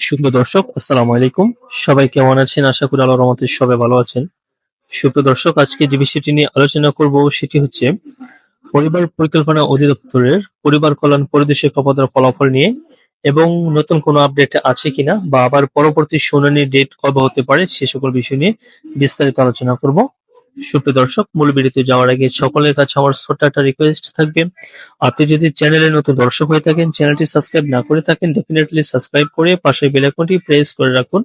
সুপ্রিয় দর্শক, আসসালামু আলাইকুম। সবাই কেমন আছেন? আশা করি আল্লাহর রহমতে সবাই ভালো আছেন। সুপ্রিয় দর্শক, আজকে যে বিষয়টি নিয়ে আলোচনা করব সেটি হচ্ছে পরিবার পরিকল্পনা অধিদপ্তরের পরিবার কল্যাণ পরিদর্শক পদের ফলাফল নিয়ে এবং নতুন কোনো আপডেট আছে কিনা বা আবার পরবর্তী শুনানি ডেট কবে হতে পারে সে সকল বিষয় নিয়ে বিস্তারিত আলোচনা করব। সুপ্রিয় দর্শক, মূল ভিডিওতে যাওয়ার আগে সকলের কাছে আমার ছোট্ট একটা রিকোয়েস্ট থাকবে। আপনি যদি চ্যানেলে নতুন দর্শক হয়ে থাকেন, চ্যানেলটি সাবস্ক্রাইব না করে থাকেন ডেফিনেটলি সাবস্ক্রাইব করে পাশে বেল আইকনটি প্রেস করে রাখুন।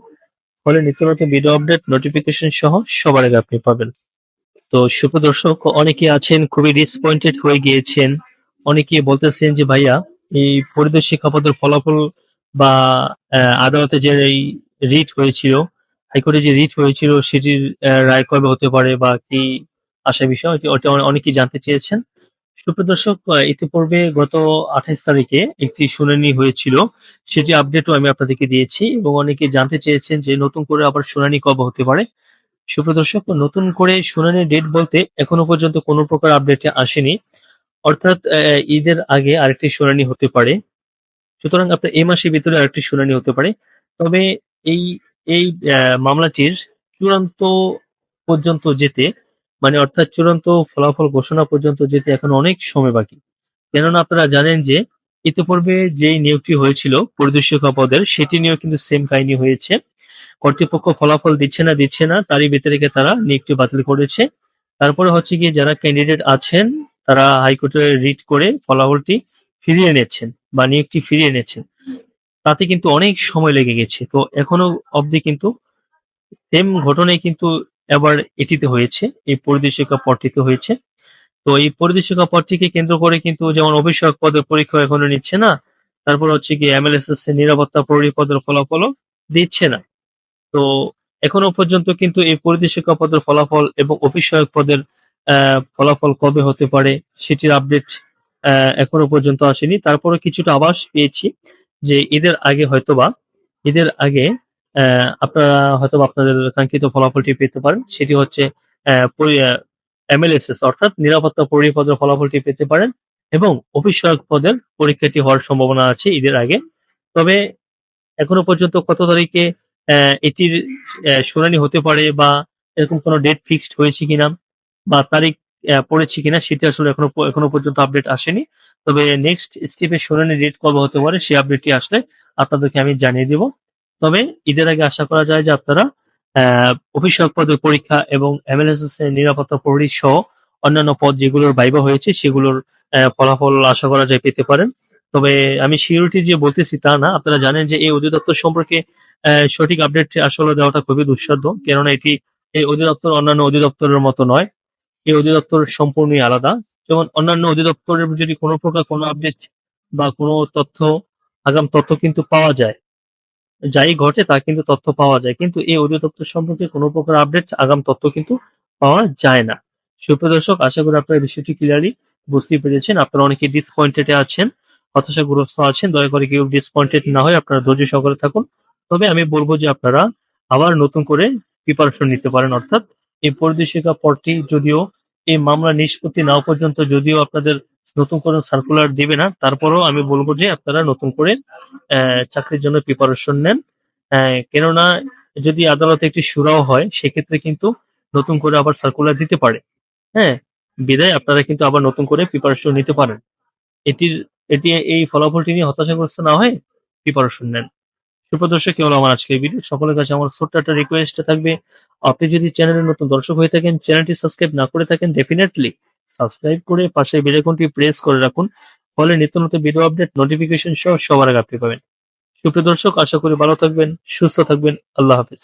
ফলে নিত্য নতুন ভিডিও আপডেট নোটিফিকেশন সহ সবার আগে আপনি পাবেন। তো সুপ্রিয় দর্শক অনেকে আছেন, খুবই ডিসপয়েন্টেড হয়ে গিয়েছেন। অনেকে বলতেছেন যে, ভাইয়া, এই পরিদর্শক পদের ফলাফল বা আদালতে যে এই রিট হয়েছিল হাইকোর্টে যে রিট হয়েছিল, সেটির রায় কবে হতে পারে বা কি আশা বিষয় অনেকেই জানতে চেয়েছেন। সুপ্রিয় দর্শক ইতিপূর্বে গত আঠাইশ তারিখে একটি শুনানি হয়েছিল, সেটি আপডেটও আমি আপনাদেরকে দিয়েছি এবং অনেকে জানতে চেয়েছেন যে নতুন করে আবার শুনানি কবে হতে পারে। সুপ্রিয় দর্শক, নতুন করে শুনানির ডেট বলতে এখনও পর্যন্ত কোনো প্রকার আপডেটে আসেনি। অর্থাৎ ঈদের আগে আরেকটি শুনানি হতে পারে। সুতরাং আপনার এই মাসের ভিতরে আরেকটি শুনানি হতে পারে। তবে এই এই মামলাটির চূড়ান্ত পর্যন্ত যেতে মানে অর্থাৎ চূড়ান্ত ফলাফল ঘোষণা পর্যন্ত যেতে এখন অনেক সময় বাকি। কেননা আপনারা জানেন যে ইতিপূর্বে যেই নিয়োগটি হয়েছিল পরিদর্শক পদের, সেটি নিয়েও কিন্তু সেম কাহিনী হয়েছে। কর্তৃপক্ষ ফলাফল দিচ্ছে না দিচ্ছে না, তারই রেখে তারা নিয়োগটি বাতিল করেছে। তারপরে হচ্ছে গিয়ে যারা ক্যান্ডিডেট আছেন, তারা হাইকোর্টে রিট করে ফলাফলটি ফিরিয়ে এনেছেন বা নিয়োগটি ফিরিয়ে এনেছেন তাতে কিন্তু অনেক সময় লেগে গেছে। তো এখনও অবধি কিন্তু সেম ঘটনাই কিন্তু এবার এটিতে হয়েছে, এই পরিদর্শিকা পদটিতে হয়েছে। তো এই পরিদর্শিকা পদটিকে কেন্দ্র করে কিন্তু যেমন অভিষেক পদের পরীক্ষা এখনও নিচ্ছে না, তারপর হচ্ছে কি এমএলএসএস এর নিরাপত্তা প্রহরী পদের ফলাফলও দিচ্ছে না। তো এখনও পর্যন্ত কিন্তু এই পরিদর্শিকা পদের ফলাফল এবং অভিষেক পদের ফলাফল কবে হতে পারে সেটির আপডেট এখনও পর্যন্ত আসেনি। তারপরে কিছুটা আভাস পেয়েছি। যে ঈদের আগে হয়তোবা, ঈদের আগে আপনারা হয়তো আপনাদের কাঙ্ক্ষিত ফলাফলটি পেতে পারেন। সেটি হচ্ছে অর্থাৎ নিরাপত্তা প্রহরী পদের ফলাফলটি পেতে পারেন এবং অফিসয়ক পদের পরীক্ষাটি হওয়ার সম্ভাবনা আছে ঈদের আগে। তবে এখনও পর্যন্ত কত তারিখে এটির শুনানি হতে পারে বা এরকম কোনো ডেট ফিক্সড হয়েছে কিনা বা তারিখ পড়েছে কিনা সেটি আসলে এখনও এখনও পর্যন্ত আপডেট আসেনি। তবে নেক্সট স্টেপের শুনানি ডেট কবে হতে পারে সেই আপডেটটি আসলে আপনাদেরকে আমি জানিয়ে দেব। তবে ঈদের আগে আশা করা যায় যে আপনারা অফিসক পদের পরীক্ষা এবং এমএলএসএস এর নিরাপত্তা প্রহরী সহ অন্যান্য পদ যেগুলোর বাইবা হয়েছে সেগুলোর ফলাফল আশা করা যায় পেতে পারেন। তবে আমি সিউরিটি যে বলতেছি তা না, আপনারা জানেন যে এই অধিদপ্তর সম্পর্কে সঠিক আপডেট আসলে দেওয়াটা খুবই দুঃসাধ্য, কেননা এটি এই অধিদপ্তর অন্যান্য অধিদপ্তরের মতো নয়। এই অধিদপ্তর সম্পূর্ণই আলাদা। যেমন অন্যান্য অধিদপ্তরের যদি কোনো প্রকার কোনো আপডেট বা কোনো তথ্য, আগাম তথ্য কিন্তু পাওয়া যায়। যাই ঘটে তা কিন্তু তথ্য পাওয়া যায়। কিন্তু এই অধিদপ্তর সম্পর্কে কোনো প্রকার আপডেট আগাম তথ্য কিন্তু পাওয়া যায় না। সুপ্রিয় দর্শক, আশা করি আপনারা বিষয়টি ক্লিয়ারলি বুঝতে পেরেছেন। আপনারা অনেকে ডিসপয়েন্টেড আছেন, হতাশাগ্রস্ত আছেন। দয়া করে কেউ ডিসপয়েন্টেড না হয় আপনারা ধৈর্য সহকারে থাকুন। তবে আমি বলব যে আপনারা আবার নতুন করে প্রিপারেশন নিতে পারেন। অর্থাৎ এই পরিদর্শিকা পদটি যদিও এই মামলা নিষ্পত্তি না পর্যন্ত যদিও আপনাদের নতুন করে সার্কুলার দিবে না, তারপরেও আমি বলব যে আপনারা নতুন করে চাকরির জন্য প্রিপারেশন নেন। কেননা যদি আদালতে একটি সুরাও হয়, সেক্ষেত্রে কিন্তু নতুন করে আবার সার্কুলার দিতে পারে। হ্যাঁ বিদায়, আপনারা কিন্তু আবার নতুন করে প্রিপারেশন নিতে পারেন। এটির, এটি, এই ফলাফলটি নিয়ে হতাশাগ্রস্ত না হয়ে প্রিপারেশন নেন। সুপ্রদর্শক কি হলো আমার আজকে ভিডিও সকলের কাছে আমার ছোট্ট একটা রিকোয়েস্ট থাকবে। আপনি যদি চ্যানেলের নতুন দর্শক হয়ে থাকেন চ্যানেলটি সাবস্ক্রাইব না করে থাকেন ডেফিনেটলি সাবস্ক্রাইব করে পাশে বেলাইকনটি প্রেস করে রাখুন। ফলে নিত্য নতুন ভিডিও আপডেট নোটিফিকেশন সহ সবার আগে আপনি পাবেন। সুপ্রিয় দর্শক, আশা করি ভালো থাকবেন, সুস্থ থাকবেন। আল্লাহ হাফেজ।